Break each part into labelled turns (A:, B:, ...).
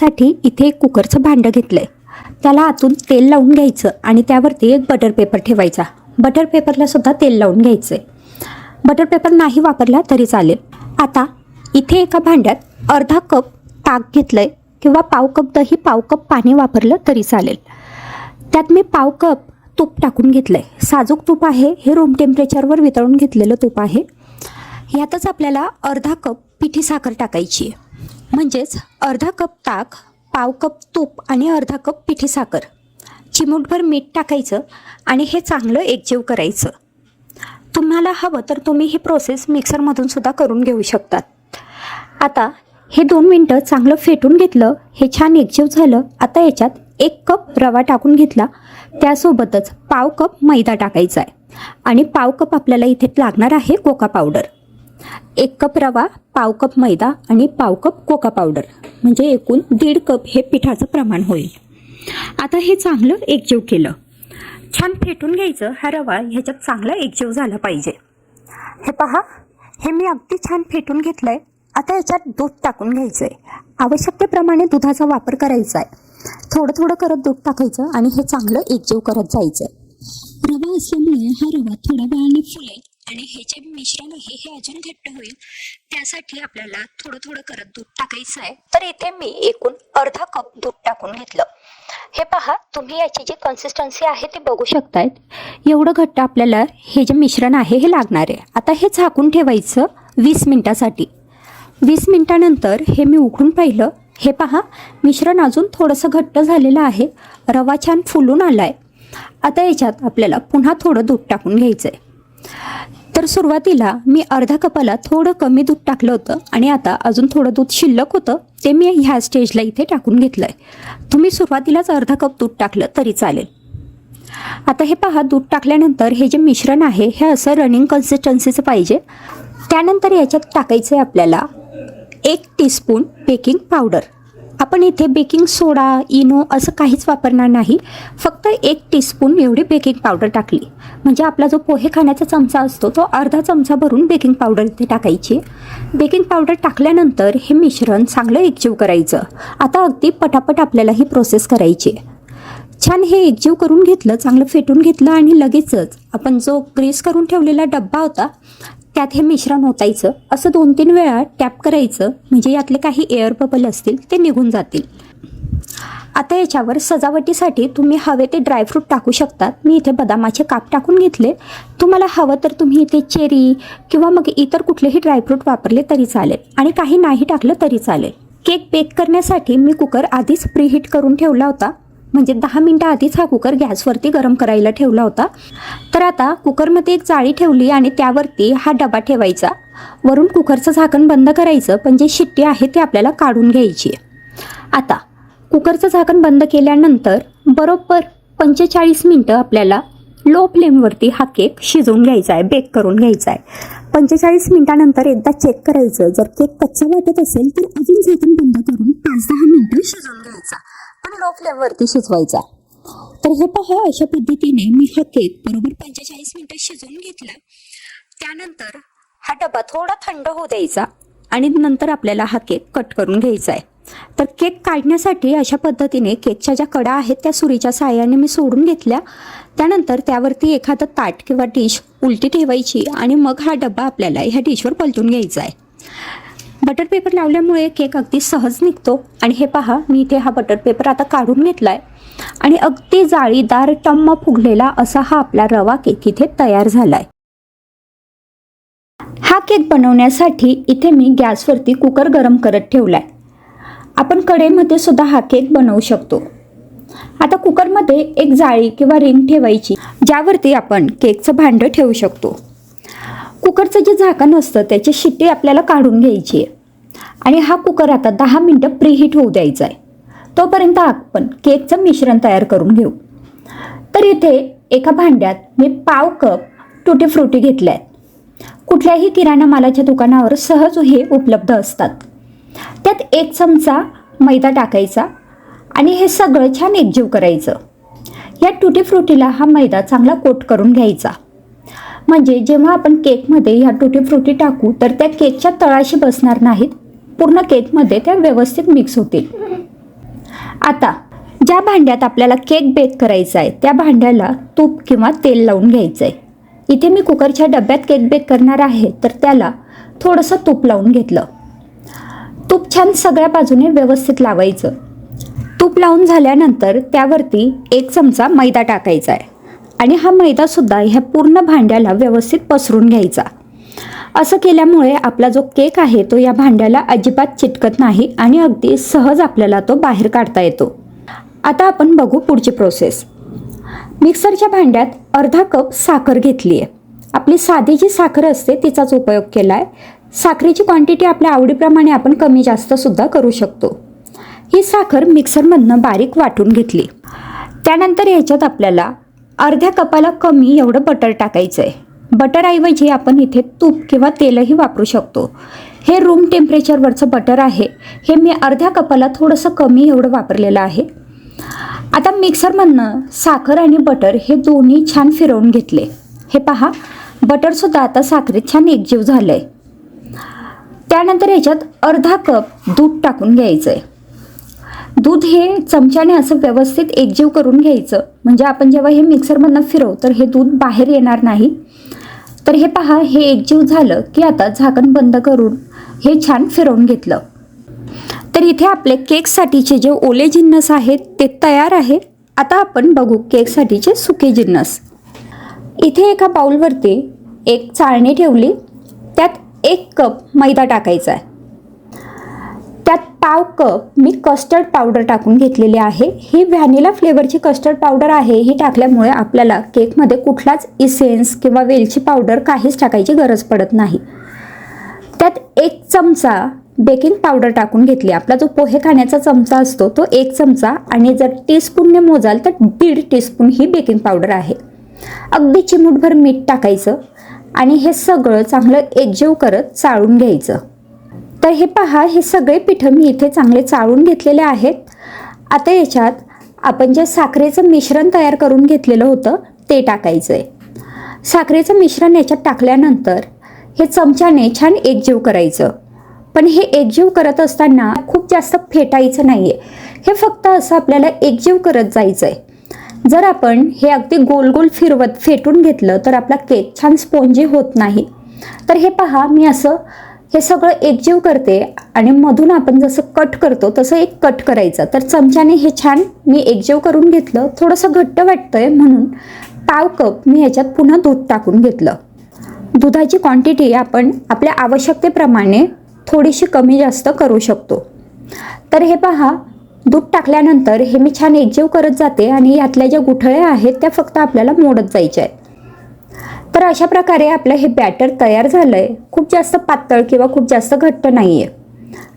A: साठी इथे एक कुकरचं भांडं घेतलंय. त्याला आतून तेल लावून घ्यायचं आणि त्यावरती एक बटर पेपर ठेवायचा. बटर पेपरला सुद्धा तेल लावून घ्यायचं आहे बटर पेपर नाही वापरला तरी चालेल. आता इथे एका भांड्यात अर्धा कप ताक घेतलं आहे किंवा पाव कप दही पाव कप पाणी वापरलं तरी चालेल. त्यात मी पाव कप तूप टाकून घेतलं आहे साजूक तूप आहे हे रूम टेम्परेचरवर वितळून घेतलेलं तूप आहे. ह्यातच आपल्याला अर्धा कप पिठी साखर टाकायची आहे. म्हणजेच अर्धा कप ताक पाव कप तूप आणि अर्धा कप पिठी साखर. चिमूटभर मीठ टाकायचं आणि हे चांगलं एकजीव करायचं. तुम्हाला हवं तर तुम्ही ही प्रोसेस मिक्सरमधून सुद्धा करून घेऊ शकतात. आता हे दोन मिनटं चांगलं फेटून घेतलं हे छान एकजीव झालं आता याच्यात एक कप रवा टाकून घेतला. त्यासोबतच पाव कप मैदा टाकायचा आहे. आणि पाव कप आपल्याला इथे लागणार आहे कोका पावडर. एक कप रवा पाव कप मैदा आणि पाव कप कोका पावडर. म्हणजे एकूण दीड कप हे पिठाचं प्रमाण होईल. आता हे चांगलं एकजीव केलं. छान फेटून घ्यायचं हा रवा ह्याच्यात चांगला एकजीव झाला पाहिजे. हे पहा हे मी अगदी छान फेटून घेतलं आहे आता याच्यात दूध टाकून घ्यायचं आहे आवश्यकतेप्रमाणे दुधाचा वापर करायचा आहे थोडं थोडं करत दूध टाकायचं आणि हे चांगलं एकजीव करत जायचं आहे रवा असल्यामुळे हा रवा थोड्या वेळाने फुलेल. आणि हे जे मिश्रण आहे हे अजून घट्ट होईल. त्यासाठी आपल्याला थोडं थोडं करत दूध टाकायचं आहे. तर इथे मी एकूण अर्धा कप दूध टाकून घेतलं. हे पहा तुम्ही याची जी कन्सिस्टन्सी आहे ती बघू शकतायत. एवढं घट्ट आपल्याला हे जे मिश्रण आहे हे लागणार आहे. आता हे झाकून ठेवायचं वीस मिनटासाठी. वीस मिनटानंतर हे मी उघडून पाहिलं. हे पहा मिश्रण अजून थोडंसं घट्ट झालेलं आहे. रवा छान फुलून आला आहे आता याच्यात आपल्याला पुन्हा थोडं दूध टाकून घ्यायचं आहे तर सुरुवातीला मी अर्धा कपाला थोडं कमी दूध टाकलं होतं आणि आता अजून थोडं दूध शिल्लक होतं ते मी ह्या स्टेजला इथे टाकून घेतलं आहे तुम्ही सुरुवातीलाच अर्धा कप दूध टाकलं तरी चालेल. आता हे पहा दूध टाकल्यानंतर हे जे मिश्रण आहे हे असं रनिंग कन्सिस्टन्सीचं पाहिजे. त्यानंतर याच्यात टाकायचं आहे आपल्याला एक टीस्पून बेकिंग पावडर आपण इथे बेकिंग सोडा इनो असं काहीच वापरणार नाही. फक्त एक टीस्पून एवढी बेकिंग पावडर टाकली. म्हणजे आपला जो पोहे खाण्याचा चमचा असतो तो अर्धा चमचा भरून बेकिंग पावडर इथे टाकायची. बेकिंग पावडर टाकल्यानंतर हे मिश्रण चांगलं एकजीव करायचं. आता अगदी पटापट आपल्याला ही प्रोसेस करायची आहे. छान हे एकजीव करून घेतलं चांगलं फेटून घेतलं आणि लगेचच आपण जो ग्रीस करून ठेवलेला डब्बा होता त्यात हे मिश्रण ओतायचं. असं दोन तीन वेळा टॅप करायचं. म्हणजे यातले काही एअर बबल असतील ते निघून जातील. आता याच्यावर सजावटीसाठी तुम्ही हवे ते ड्रायफ्रूट टाकू शकतात. मी इथे बदामाचे काप टाकून घेतले. तुम्हाला हवं तर तुम्ही इथे चेरी किंवा मग इतर कुठलेही ड्रायफ्रूट वापरले तरी चालेल. आणि काही नाही टाकलं तरी चालेल. केक बेक करण्यासाठी मी कुकर आधीच प्रीहीट करून ठेवला होता. म्हणजे दहा मिनटं आधीच हा कुकर गॅसवरती गरम करायला ठेवला होता. तर आता कुकरमध्ये एक जाळी ठेवली आणि त्यावरती हा डबा ठेवायचा. वरून कुकरचं झाकण बंद करायचं पण जे शिट्टी आहे ती आपल्याला काढून घ्यायची आता कुकरचं झाकण बंद केल्यानंतर बरोबर पंचेचाळीस मिनटं आपल्याला लो फ्लेमवरती हा केक शिजवून घ्यायचा आहे बेक करून घ्यायचा आहे. पंचेचाळीस मिनिटानंतर एकदा चेक करायचं जर केक कच्चा वाटत असेल तर अजून झाकण बंद करून पाच दहा मिनिटं शिजवून घ्यायचा. पण लो फ्लेमवरती शिजवायचा. तर हे पहा अशा पद्धतीने मी हा केक बरोबर पंचेचाळीस मिनिटं शिजवून घेतला. त्यानंतर हा डबा थोडा थंड होऊ द्यायचा आणि नंतर आपल्याला हा केक कट करून घ्यायचा आहे. तर केक काढण्यासाठी अशा पद्धतीने केकच्या ज्या कडा आहेत त्या सुरीच्या साहाय्याने मी सोडून घेतल्या. त्यानंतर त्यावरती एखादं ताट किंवा डिश उलटी ठेवायची आणि मग हा डबा आपल्याला ह्या डिशवर पलटून घ्यायचा आहे. बटर पेपर लावल्यामुळे केक अगदी सहज निघतो. आणि हे पहा मी इथे हा बटर पेपर आता काढून घेतला आहे आणि अगदी जाळीदार टम्म फुगलेला असा हा आपला रवा केक इथे तयार झाला आहे हा केक बनवण्यासाठी इथे मी गॅसवरती कुकर गरम करत ठेवला आहे आपण कडेमध्ये सुद्धा हा केक बनवू शकतो. आता कुकरमध्ये एक जाळी किंवा रिंग ठेवायची ज्यावरती आपण केकचं भांडं ठेवू शकतो. कुकरचं जे झाकण असतं त्याची शिट्टी आपल्याला काढून घ्यायची आहे. आणि हा कुकर आता दहा मिनटं प्रीहीट होऊ द्यायचा आहे. तोपर्यंत आपण केकचं मिश्रण तयार करून घेऊ. तर इथे एका भांड्यात मी पाव कप टुटी फ्रुटी घेतल्या आहेत. कुठल्याही किराणा मालाच्या दुकानावर सहज हे उपलब्ध असतात. त्यात एक चमचा मैदा टाकायचा आणि हे सगळं छान एकजीव करायचं. या टुटी फ्रुटीला हा मैदा चांगला कोट करून घ्यायचा. म्हणजे जेव्हा आपण केकमध्ये ह्या टुटी फ्रुटी टाकू तर त्या केकच्या तळाशी बसणार नाहीत पूर्ण केकमध्ये त्या व्यवस्थित मिक्स होतील. आता ज्या भांड्यात आपल्याला केक बेक करायचा आहे त्या भांड्याला तूप किंवा तेल लावून घ्यायचं आहे इथे मी कुकरच्या डब्यात केक बेक करणार आहे तर त्याला थोडंसं तूप लावून घेतलं. तूप छान सगळ्या बाजूने व्यवस्थित लावायचं. तूप लावून झाल्यानंतर त्यावरती एक चमचा मैदा टाकायचा आहे. आणि हा मैदासुद्धा ह्या पूर्ण भांड्याला व्यवस्थित पसरून घ्यायचा. असं केल्यामुळे आपला जो केक आहे तो या भांड्याला अजिबात चिटकत नाही आणि अगदी सहज आपल्याला तो बाहेर काढता येतो. आता आपण बघू पुढची प्रोसेस मिक्सरच्या भांड्यात अर्धा कप साखर घेतली आहे आपली साधी जी साखर असते तिचाच उपयोग केला आहे साखरेची क्वांटिटी आपल्या आवडीप्रमाणे आपण कमी जास्तसुद्धा करू शकतो. ही साखर मिक्सरमधनं बारीक वाटून घेतली. त्यानंतर ह्याच्यात आपल्याला अर्ध्या कपाला कमी एवढं बटर टाकायचं आहे बटरऐवजी आपण इथे तूप किंवा तेलही वापरू शकतो. हे रूम टेम्परेचरवरचं बटर आहे. हे मी अर्ध्या कपाला थोडंसं कमी एवढं वापरलेलं आहे. आता मिक्सरमधनं साखर आणि बटर हे दोन्ही छान फिरवून घेतले. हे पहा बटरसुद्धा आता साखरेत छान एकजीव झालं आहे त्यानंतर याच्यात अर्धा कप दूध टाकून घ्यायचं आहे दूध हे चमच्याने असं व्यवस्थित एकजीव करून घ्यायचं. म्हणजे आपण जेव्हा हे मिक्सरमधनं फिरवू तर हे दूध बाहेर येणार नाही. तर हे पहा हे एकजीव झालं की आता झाकण बंद करून हे छान फिरवून घेतलं. तर इथे आपले केकसाठीचे जे ओले जिन्नस आहेत ते तयार आहे. आता आपण बघू केकसाठीचे सुके जिन्नस. इथे एका बाउलवरती एक चाळणी ठेवली. त्यात एक कप मैदा टाकायचा आहे. त्यात पाव कप मी कस्टर्ड पावडर टाकून घेतलेली आहे. ही व्हॅनिला फ्लेवरची कस्टर्ड पावडर आहे. ही टाकल्यामुळे आपल्याला केकमध्ये कुठलाच इसेन्स किंवा वेलची पावडर काहीच टाकायची गरज पडत नाही. त्यात एक चमचा बेकिंग पावडर टाकून घेतली. आपला जो पोहे खाण्याचा चमचा असतो तो एक चमचा आणि जर टीस्पूनने मोजाल तर दीड टीस्पून ही बेकिंग पावडर आहे. अगदी चिमूटभर मीठ टाकायचं आणि हे सगळं चांगलं एकजीव करत चाळून घ्यायचं. तर हे पहा हे सगळे पिठं मी इथे चांगले चाळून घेतलेले आहेत. आता याच्यात आपण जे साखरेचं मिश्रण तयार करून घेतलेलं होतं ते टाकायचं आहे साखरेचं मिश्रण याच्यात टाकल्यानंतर हे चमच्याने छान एकजीव करायचं. पण हे एकजीव करत असताना खूप जास्त फेटायचं नाही आहे हे फक्त असं आपल्याला एकजीव करत जायचं आहे जर आपण हे अगदी गोल गोल फिरवत फेटून घेतलं तर आपला केक छान स्पॉन्जी होत नाही. तर हे पहा मी असं हे सगळं एकजीव करते आणि मधून आपण जसं कट करतो तसं एक कट करायचं. तर चमच्याने हे छान मी एकजीव करून घेतलं. थोडंसं घट्ट वाटतंय म्हणून पाव कप मी ह्याच्यात पुन्हा दूध टाकून घेतलं. दुधाची क्वांटिटी आपण आपल्या आवश्यकतेप्रमाणे थोडीशी कमी जास्त करू शकतो. तर हे पहा दूध टाकल्यानंतर हे मी छान एकजीव करत जाते आणि यातल्या ज्या गुठळ्या आहेत त्या फक्त आपल्याला मोडत जायच्या आहेत. तर अशा प्रकारे आपलं हे बॅटर तयार झालं आहे खूप जास्त पातळ किंवा खूप जास्त घट्ट नाही आहे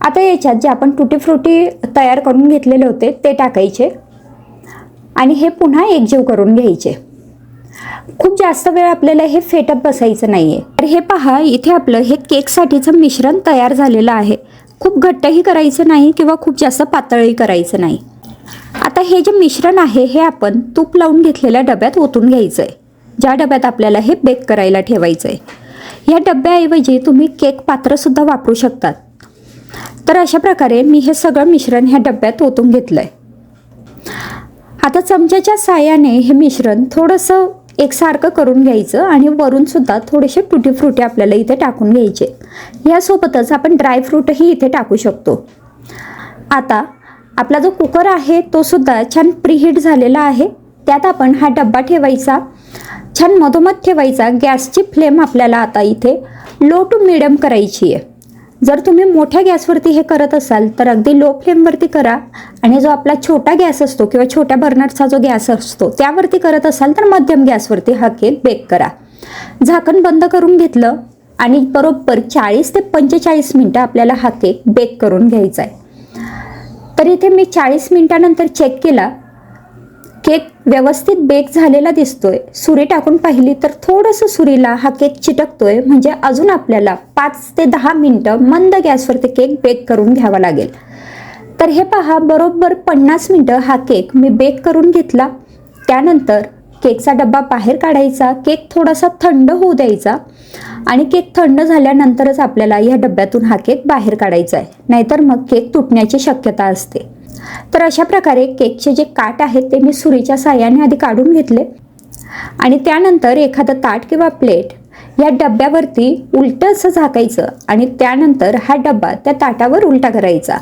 A: आता याच्यात जे आपण तुटी फ्रुटी तयार करून घेतलेले होते ते टाकायचे. आणि हे पुन्हा एकजीव करून घ्यायचे. खूप जास्त वेळ आपल्याला हे फेटत बसायचं नाही आहे तर हे पहा इथे आपलं हे केकसाठीचं मिश्रण तयार झालेलं आहे. खूप घट्टही करायचं नाही किंवा खूप जास्त पातळही करायचं नाही. आता हे जे मिश्रण आहे हे आपण तूप लावून घेतलेल्या डब्यात ओतून घ्यायचं आहे ज्या डब्यात आपल्याला हे बेक करायला ठेवायचं आहे या डब्याऐवजी तुम्ही केक पात्रसुद्धा वापरू शकतात. तर अशा प्रकारे मी हे सगळं मिश्रण ह्या डब्यात ओतून घेतलं आहे आता चमच्याच्या साह्याने हे मिश्रण थोडंसं एकसारखं करून घ्यायचं आणि वरूनसुद्धा थोडेसे टुटी फ्रुटी आपल्याला इथे टाकून घ्यायचे. यासोबतच आपण ड्रायफ्रूटही इथे टाकू शकतो. आता आपला जो कुकर आहे तो सुद्धा छान प्रीहीट झालेला आहे. त्यात आपण हा डब्बा ठेवायचा. छान मधोमध ठेवायचा. गॅसची फ्लेम आपल्याला आता इथे लो टू मिडियम करायची आहे. जर तुम्ही मोठ्या गॅसवरती हे करत असाल तर अगदी लो फ्लेमवरती करा. आणि जो आपला छोटा गॅस असतो किंवा छोट्या बर्नरचा जो गॅस असतो त्यावरती करत असाल तर मध्यम गॅसवरती हा केक बेक करा. झाकण बंद करून घेतलं आणि बरोबर चाळीस ते पंचेचाळीस मिनटं आपल्याला हा केक बेक करून घ्यायचा आहे. तर इथे मी चाळीस मिनिटानंतर चेक केला. केक व्यवस्थित बेक झालेला दिसतोय. सुरी टाकून पाहिली तर थोडंसं सुरीला हा केक चिटकतोय म्हणजे अजून आपल्याला पाच ते दहा मिनटं मंद गॅसवरती केक बेक करून घ्यावा लागेल. तर हे पहा बरोबर पन्नास मिनटं हा केक मी बेक करून घेतला. त्यानंतर केकचा डब्बा बाहेर काढायचा केक थोडासा थंड होऊ द्यायचा आणि केक थंड झाल्यानंतरच आपल्याला या डब्यातून हा केक बाहेर काढायचा आहे. नाहीतर मग केक तुटण्याची शक्यता असते. तर अशा प्रकारे केकचे जे काट आहेत ते मी सुरीच्या साह्याने आधी काढून घेतले. आणि त्यानंतर एखादं ताट किंवा प्लेट या डब्यावरती उलटं असं झाकायचं आणि त्यानंतर हा डब्बा त्या ताटावर उलटा करायचा.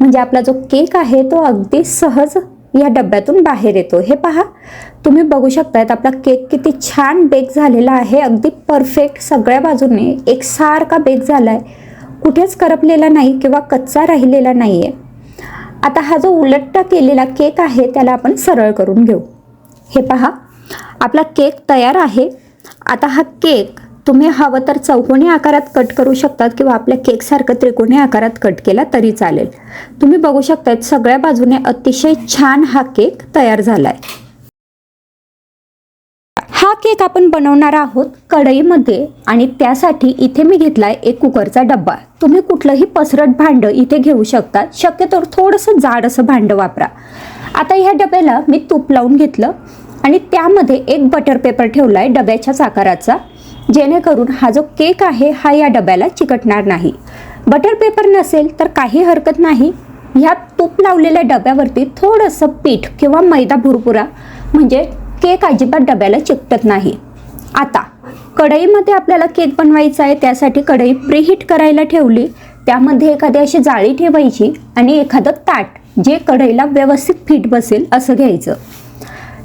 A: म्हणजे आपला जो केक आहे तो अगदी सहज या डब्यातून बाहेर येतो. हे पहा तुम्ही बघू शकतायत आपला केक किती छान बेक झालेला आहे. अगदी परफेक्ट सगळ्या बाजूने एकसारखा बेक झाला आहे कुठेच करपलेला नाही किंवा कच्चा राहिलेला नाही आहे आता हा जो उलट्टा केलेला केक आहे त्याला आपण सरळ करून घेऊ. हे पहा. आपला केक तयार आहे. आता हा केक तुम्ही हवं तर चौकोनी आकारात कट करू शकतात किंवा आपल्या केकसारखं त्रिकोणी आकारात कट केला तरी चालेल. तुम्ही बघू शकतायत सगळ्या बाजूने अतिशय छान हा केक तयार झाला आहे हा केक आपण बनवणार आहोत कढईमध्ये आणि त्यासाठी इथे मी घेतलाय एक कुकरचा डब्बा. तुम्ही कुठलंही पसरट भांडं इथे घेऊ शकता. शक्यतो थोडंसं जाड असं भांडं वापरा. आता ह्या डब्याला मी तूप लावून घेतलं आणि त्यामध्ये एक बटर पेपर ठेवला आहे डब्याच्याच आकाराचा जेणेकरून हा जो केक आहे हा या डब्याला चिकटणार नाही. बटर पेपर नसेल तर काही हरकत नाही. ह्या तूप लावलेल्या डब्यावरती थोडंसं पीठ किंवा मैदा भुरपुरा म्हणजे केक अजिबात डब्याला चिकटत नाही. आता कढईमध्ये आपल्याला केक बनवायचा आहे त्यासाठी कढई प्रीहीट करायला ठेवली. त्यामध्ये एखादी अशी जाळी ठेवायची आणि एखादं ताट जे कढईला व्यवस्थित फिट बसेल असं घ्यायचं.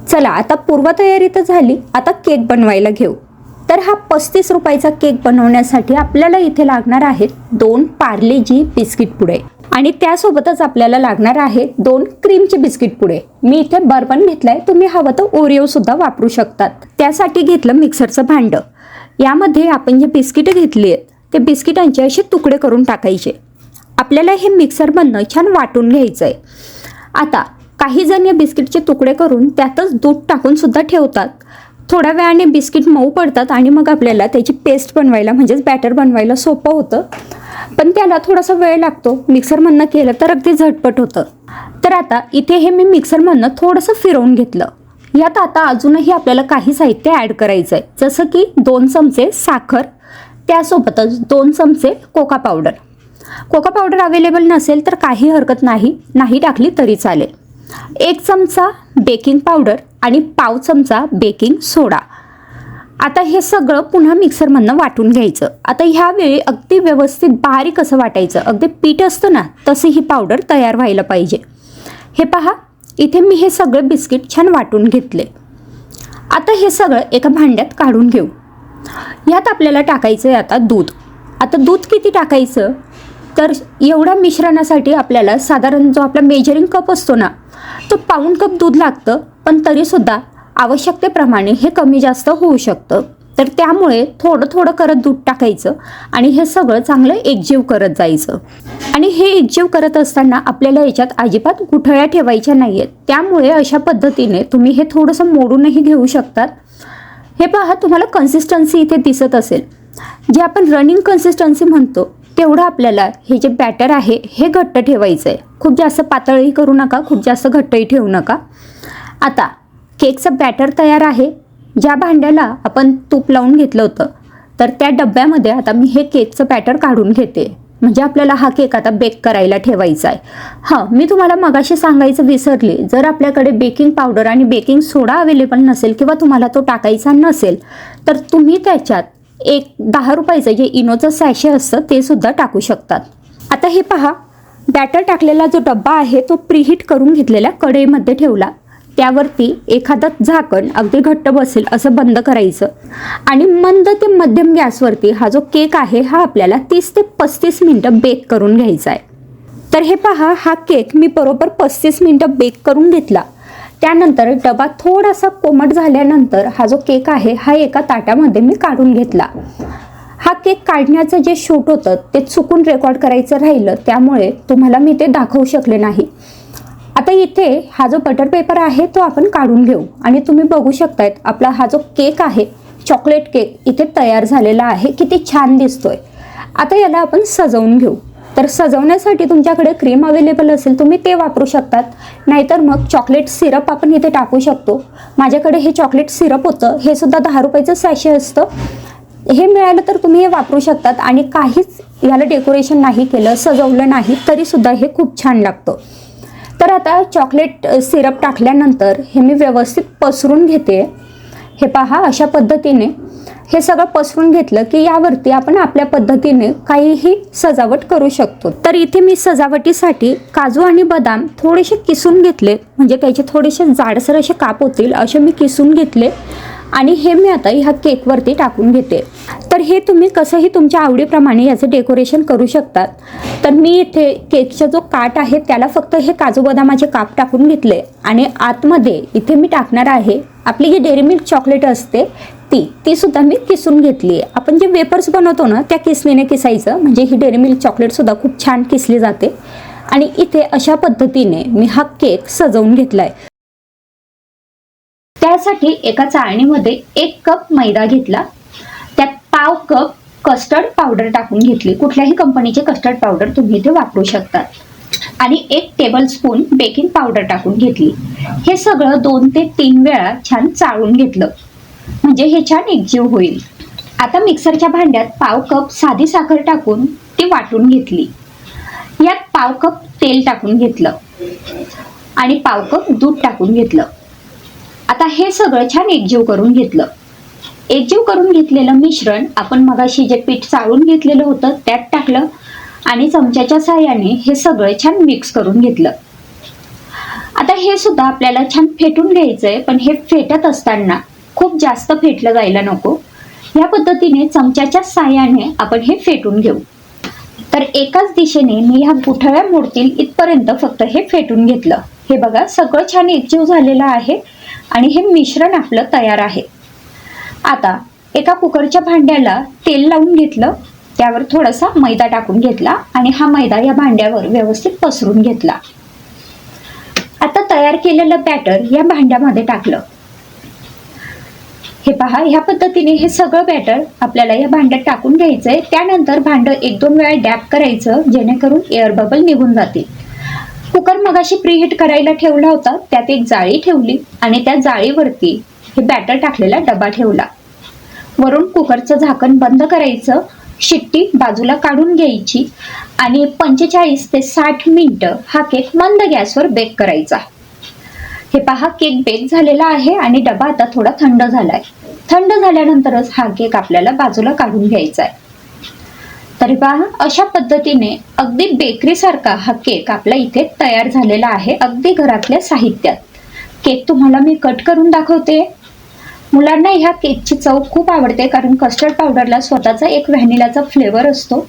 A: चला आता पूर्वतयारी तर झाली आता केक बनवायला घेऊ. तर हा पस्तीस रुपयाचा केक बनवण्यासाठी आपल्याला इथे लागणार आहेत दोन पार्लेजी बिस्किट पुडे. आणि त्यासोबतच आपल्याला लागणार आहे दोन क्रीमचे बिस्किट पुडे. मी इथे बर्बन घेतलंय तुम्ही हवं तर ओरिओ सुद्धा वापरू शकतात. त्यासाठी घेतलं मिक्सरचं भांडं. यामध्ये आपण जे बिस्किटं घेतली आहेत ते बिस्किटांचे असे तुकडे करून टाकायचे. आपल्याला हे मिक्सरमधनं छान वाटून घ्यायचं आहे आता काही जण या बिस्किटचे तुकडे करून त्यातच दूध टाकून सुद्धा ठेवतात. थोड्या वेळाने बिस्किट मऊ पडतात आणि मग आपल्याला त्याची पेस्ट बनवायला म्हणजेच बॅटर बनवायला सोपं होतं. पण त्याला थोडासा वेळ लागतो. मिक्सरमधनं केलं तर अगदी झटपट होतं. तर आता इथे हे मी मिक्सरमधनं थोडंसं फिरवून घेतलं. यात आता अजूनही आपल्याला काही साहित्य ॲड करायचं आहे जसं की दोन चमचे साखर त्यासोबतच दोन चमचे cocoa powder cocoa powder available नसेल तर काही हरकत नाही. नाही टाकली तरी चालेल. एक चमचा बेकिंग पावडर आणि पाव चमचा बेकिंग सोडा. आता हे सगळं पुन्हा मिक्सरमधनं वाटून घ्यायचं. आता ह्यावेळी अगदी व्यवस्थित बारीक असं वाटायचं. अगदी पीठ असतं ना तसं ही पावडर तयार व्हायला पाहिजे. हे पहा इथे मी हे सगळे बिस्किट छान वाटून घेतले. आता हे सगळं एका भांड्यात काढून घेऊ. यात आपल्याला टाकायचं आहे आता दूध. आता दूध किती टाकायचं? तर एवढ्या मिश्रणासाठी आपल्याला साधारण जो आपला मेजरिंग कप असतो ना तो पाऊण कप दूध लागतं पण तरीसुद्धा आवश्यकतेप्रमाणे हे कमी जास्त होऊ शकतं. तर त्यामुळे थोडं थोडं करत दूध टाकायचं आणि हे सगळं चांगलं एकजीव करत जायचं. आणि हे एकजीव करत असताना आपल्याला याच्यात अजिबात गुठळ्या ठेवायच्या नाही आहेत त्यामुळे अशा पद्धतीने तुम्ही हे थोडंसं मोडूनही घेऊ शकतात. हे पहा तुम्हाला कन्सिस्टन्सी इथे दिसत असेल. जे आपण रनिंग कन्सिस्टन्सी म्हणतो तेवढं आपल्याला हे जे बॅटर आहे हे घट्ट ठेवायचं आहे खूप जास्त पातळही करू नका खूप जास्त घट्टही ठेवू नका. आता केकचं बॅटर तयार आहे. ज्या भांड्याला आपण तूप लावून घेतलं होतं तर त्या डब्यामध्ये आता मी हे केकचं बॅटर काढून घेते. म्हणजे आपल्याला हा केक आता बेक करायला ठेवायचा आहे. हां मी तुम्हाला मगाशी सांगायचं विसरले. जर आपल्याकडे बेकिंग पावडर आणि बेकिंग सोडा अवेलेबल नसेल किंवा तुम्हाला तो टाकायचा नसेल तर तुम्ही त्याच्यात एक दहा रुपयाचं जे इनोचं सॅशे असतं ते सुद्धा टाकू शकतात. आता हे पहा बॅटर टाकलेला जो डब्बा आहे तो प्रीहीट करून घेतलेल्या कढईमध्ये ठेवला. त्यावरती एखादं झाकण अगदी घट्ट बसेल असं बंद करायचं. आणि मंद ते मध्यम गॅसवरती हा जो केक आहे हा आपल्याला तीस ते पस्तीस मिनटं बेक करून घ्यायचा आहे. तर हे पहा हा केक मी बरोबर पस्तीस मिनटं बेक करून घेतला. त्यानंतर डबा थोडासा कोमट झाल्यानंतर हा जो केक आहे हा एका ताटामध्ये मी काढून घेतला. हा केक काढण्याचं जे शूट होतं ते चुकून रेकॉर्ड करायचं राहिलं त्यामुळे तुम्हाला मी ते दाखवू शकले नाही. आता इथे हा जो बटर पेपर आहे तो आपण काढून घेऊ. आणि तुम्ही बघू शकतायत आपला हा जो केक आहे चॉकलेट केक इथे तयार झालेला आहे. किती छान दिसतोय. आता याला आपण सजवून घेऊ. तर सजवण्यासाठी तुमच्याकडे क्रीम अवेलेबल असेल तुम्ही ते वापरू शकतात. नाहीतर मग चॉकलेट सिरप आपण इथे टाकू शकतो. माझ्याकडे हे चॉकलेट सिरप होतं. हे सुद्धा दहा रुपयाचं सॅशे असतं. हे मिळालं तर तुम्ही हे वापरू शकतात. आणि काहीच याला डेकोरेशन नाही केलं सजवलं नाही तरीसुद्धा हे खूप छान लागतं. तर आता चॉकलेट सिरप टाकल्यानंतर हे मी व्यवस्थित पसरून घेते. हे पहा अशा पद्धतीने. हे सगळं पसरून घेतलं की यावरती आपण आपल्या पद्धतीने काहीही सजावट करू शकतो. तर इथे मी सजावटीसाठी काजू आणि बदाम थोडेसे किसून घेतले. म्हणजे त्याचे थोडेसे जाडसर असे काप होतील असे मी किसून घेतले. आणि हे मी आता ह्या केकवरती टाकून घेते. तर हे तुम्ही कसंही तुमच्या आवडीप्रमाणे याचं डेकोरेशन करू शकतात. तर मी इथे केकचा जो काट आहे त्याला फक्त हे काजू बदामाचे काप टाकून घेतले. आणि आतमध्ये इथे मी टाकणार आहे आपली जी डेअरी मिल्क चॉकलेट असते ती ती सुद्धा मी किसून घेतली आहे. आपण जे वेपर्स बनवतो ना त्या किसणीने किसायचं. म्हणजे ही डेअरी मिल्क चॉकलेट सुद्धा खूप छान किसली जाते. आणि इथे अशा पद्धतीने मी हा केक सजवून घेतलाय. त्यासाठी एका चाळणीमध्ये एक कप मैदा घेतला. त्यात पाव कप कस्टर्ड पावडर टाकून घेतली. कुठल्याही कंपनीचे कस्टर्ड पावडर तुम्ही इथे वापरू शकतात आणि एक टेबल स्पून बेकिंग पावडर टाकून घेतली. हे सगळं दोन ते तीन वेळा छान चाळून घेतलं. म्हणजे हे छान एकजीव होईल. आता मिक्सरच्या भांड्यात पाव कप साधी साखर टाकून ती वाटून घेतली. यात पाव कप तेल टाकून घेतलं. आणि पाव कप दूध टाकून घेतलं. आता हे सगळं छान एकजीव करून घेतलं. एकजीव करून घेतलेलं मिश्रण आपण मगाशी जे पीठ चाळून घेतलेलं होतं त्यात टाकलं आणि चमच्याच्या साह्याने हे सगळं छान मिक्स करून घेतलं. आता हे सुद्धा आपल्याला छान फेटून घ्यायचंय पण हे फेटत असताना खूप जास्त फेटलं जायला नको. या पद्धतीने चमच्याच्या साह्याने आपण हे फेटून घेऊ. तर एकाच दिशेने मी ह्या गुठळ्या मोडतील इथपर्यंत फक्त हे फेटून घेतलं. हे बघा सगळं छान एकजीव झालेलं आहे आणि हे मिश्रण आपलं तयार आहे. आता एका कुकरच्या भांड्याला तेल लावून घेतलं. त्यावर थोडासा मैदा टाकून घेतला आणि हा मैदा या भांड्यावर व्यवस्थित पसरून घेतला. आता तयार केलेलं बॅटर या भांड्यामध्ये टाकलं. हे पहा ह्या पद्धतीने हे सगळं बॅटर आपल्याला या भांड्यात टाकून घ्यायचंय. त्यानंतर भांड एक दोन वेळा डॅप करायचं जेणेकरून एअर बबल निघून जातील. कुकर मगाशी प्रीहीट करायला ठेवला होता त्यात एक जाळी ठेवली आणि त्या जाळीवरती हे बॅटर टाकलेला डबा ठेवला. वरून कुकरचं झाकण बंद करायचं शिट्टी बाजूला काढून घ्यायची आणि पंचेचाळीस ते साठ मिनिटं हा केक मंद गॅसवर बेक करायचा. हे पहा केक बेक झालेला आहे आणि डबा आता थोडा थंड झालाय. थंड झाल्यानंतरच हा केक आपल्याला बाजूला काढून घ्यायचा आहे तरी पहा अशा पद्धतीने अगदी बेकरी सारखा हा केक आपला इथे तयार झालेला आहे अगदी घरातल्या साहित्यात. केक तुम्हाला मी कट करून दाखवते. मुलांना ह्या केकची चव खूप आवडते कारण कस्टर्ड पावडरला स्वतःचा एक व्हॅनिलाचा फ्लेवर असतो.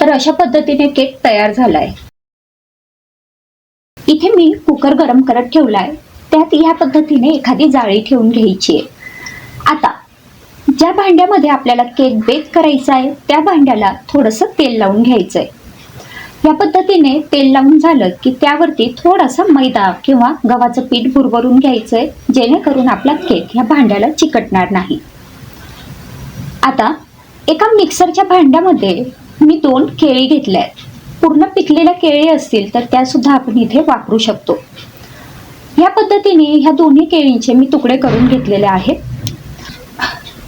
A: तर अशा पद्धतीने केक तयार झालाय. इथे मी कुकर गरम करत ठेवलाय. त्यात ह्या पद्धतीने एखादी जाळी ठेवून घ्यायची आहे आता ज्या भांड्यामध्ये आपल्याला केक बेक करायचा आहे त्या भांड्याला थोडंसं तेल लावून घ्यायचं आहे या पद्धतीने तेल लावून झालं की त्यावरती थोडासा मैदा किंवा गव्हाचं पीठ भुरभरून घ्यायचं आहे जेणेकरून आपला केक ह्या भांड्याला चिकटणार नाही. आता एका मिक्सरच्या भांड्यामध्ये मी दोन केळी घेतल्या आहेत. पूर्ण पिकलेल्या केळी असतील तर त्या सुद्धा आपण इथे वापरू शकतो. या पद्धतीने ह्या दोन्ही केळींचे मी तुकडे करून घेतलेले आहेत.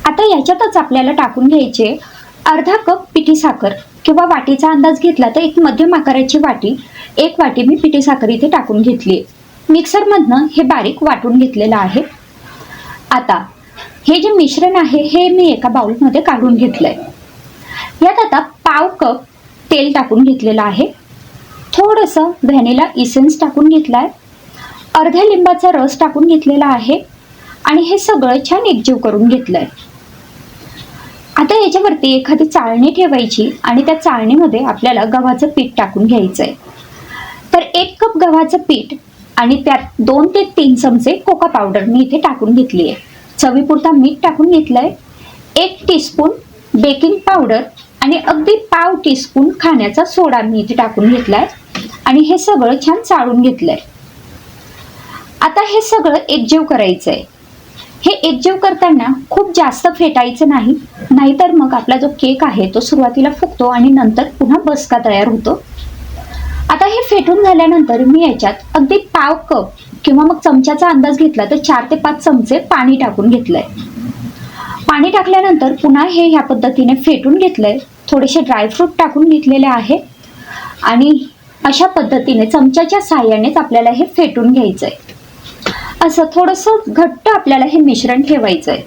A: आता याच्यातच आपल्याला टाकून घ्यायचे अर्धा कप पिठी साखर किंवा वाटीचा अंदाज घेतला तर एक मध्यम आकाराची वाटी एक वाटी मी पिठी साखर इथे टाकून घेतली मिक्सरमधनं हे बारीक वाटून घेतलेलं आहे. आता हे जे मिश्रण आहे हे मी एका बाउलमध्ये काढून घेतलंय. यात आता पाव कप तेल टाकून घेतलेलं आहे. थोडंसं व्हॅनिला इसेन्स टाकून घेतलाय. अर्ध्या लिंबाचा रस टाकून घेतलेला आहे. आणि हे सगळं छान एकजीव करून घेतलंय. आता याच्यावरती एखादी चाळणी ठेवायची आणि त्या चाळणीमध्ये आपल्याला गव्हाचं पीठ टाकून घ्यायचंय. तर एक कप गव्हाचं पीठ आणि त्यात दोन ते तीन चमचे कोका पावडर मी इथे टाकून घेतली आहे. चवीपुरता मीठ टाकून घेतलंय. एक टीस्पून बेकिंग पावडर आणि अगदी पाव टीस्पून खाण्याचा सोडा मी इथे टाकून घेतलाय. आणि हे सगळं छान चाळून घेतलंय. आता हे सगळं एकजीव करायचंय. हे एकजीव करताना खूप जास्त फेटायचं नाही. नाहीतर मग आपला जो केक आहे तो सुरुवातीला फुगतो आणि नंतर पुन्हा बसका तयार होतो. आता हे फेटून झाल्यानंतर मी याच्यात अगदी पाव कप किंवा मग चमच्याचा अंदाज घेतला तर चार ते पाच चमचे पाणी टाकून घेतलंय. पाणी टाकल्यानंतर पुन्हा हे ह्या पद्धतीने फेटून घेतलंय. थोडेसे ड्रायफ्रूट टाकून घेतलेले आहे. आणि अशा पद्धतीने चमच्याच्या साह्यानेच आपल्याला हे फेटून घ्यायचं आहे असं थोडंसं घट्ट आपल्याला हे मिश्रण ठेवायचं आहे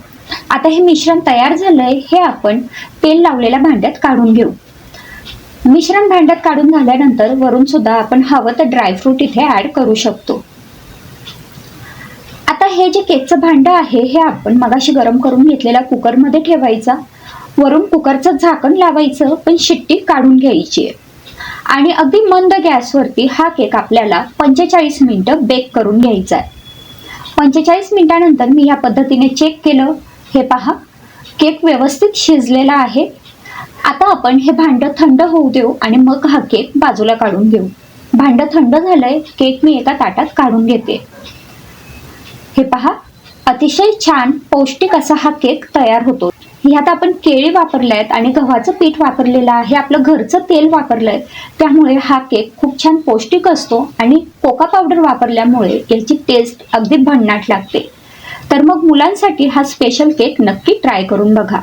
A: आता हे मिश्रण तयार झालंय हे आपण तेल लावलेल्या भांड्यात काढून घेऊ. मिश्रण भांड्यात काढून झाल्यानंतर वरून सुद्धा आपण हवं तर ड्रायफ्रूट इथे ऍड करू शकतो. आता हे जे केकचं भांडं आहे हे आपण मगाशी गरम करून घेतलेल्या कुकरमध्ये ठेवायचा. वरून कुकरचं झाकण लावायचं पण शिट्टी काढून घ्यायची आहे. आणि अगदी मंद गॅसवरती हा केक आपल्याला पंचेचाळीस मिनिटं बेक करून घ्यायचा आहे. पंचेचाळीस मिनिटानंतर मी या पद्धतीने चेक केलं. हे पहा केक व्यवस्थित शिजलेला आहे. आता आपण हे भांडं थंड होऊ देऊ आणि मग हा केक बाजूला काढून घेऊ. भांडं थंड झालंय केक मी एका ताटात काढून घेते. हे पहा अतिशय छान पौष्टिक असा हा केक तयार होतो. ह्यात आपण केळी वापरले आहेत आणि गव्हाचं पीठ वापरलेलं आहे आपलं घरचं तेल वापरलंय त्यामुळे हा केक खूप छान पौष्टिक असतो आणि कोका पावडर वापरल्यामुळे याची टेस्ट अगदी भन्नाट लागते. तर मग मुलांसाठी हा स्पेशल केक नक्की ट्राय करून बघा.